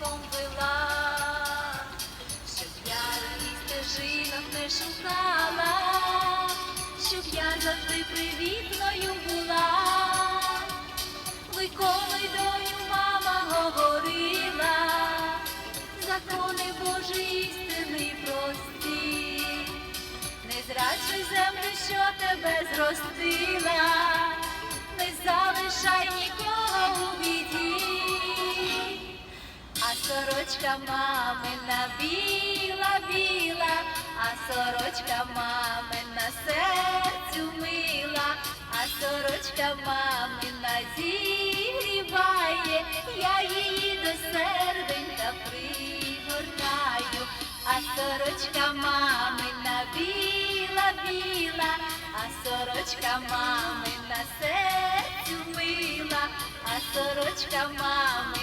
лісом вела, щоб я і стежинок не шукала, щоб я завжди привітною була, Миколи дою мама говорила, закони Божі істини прості, не зраджуй землю, що тебе зростила, не залишай нікого у вірі. Сорочка мамина біла, біла, а сорочка мамина серцю мила, а сорочка мамина зігріває, я її до серденька пригортаю, а сорочка мамина біла, біла, а сорочка мамина серцю мила, а сорочка мамина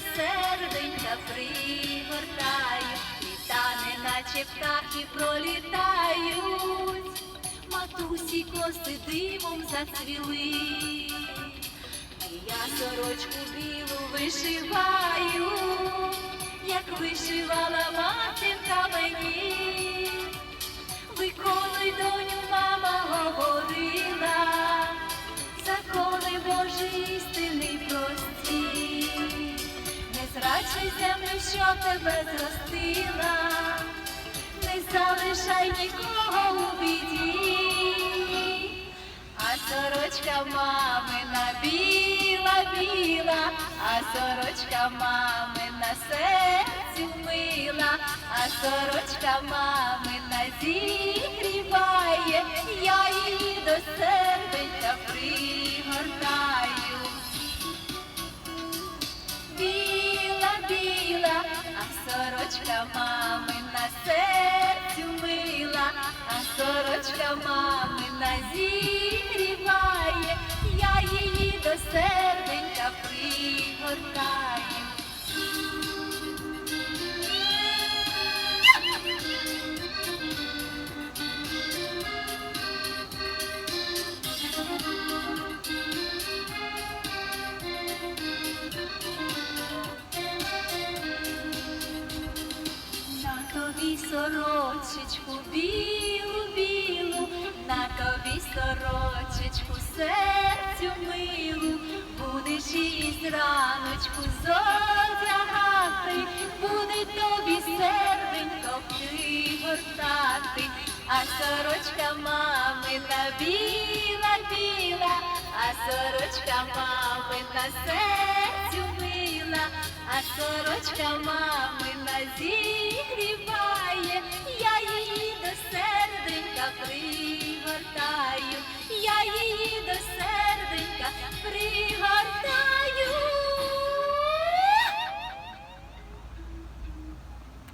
серденька пригортаю, літани, наче птахи пролітають, матусі коси димом зацвіли. І я сорочку білу вишиваю, як вишивала матінка мені. Виконуй доню, мама говорила, закони Божі істини Зраджуй землю, що тебе зростила, не залишай нікого у біді. А сорочка мамина біла, біла, а сорочка мамина серцю мила, а сорочка мамина зігріває, я її до серденька сорочка мамина зігріває, я її до серденька пригортаю. Сорочечку білу, білу, на тобі сорочечку серцю милу, будеш її зраночку зодягати, буде тобі серденько пригортати, а сорочка мамина біла, біла, а сорочка мамина серцю мила, а сорочка мамина зі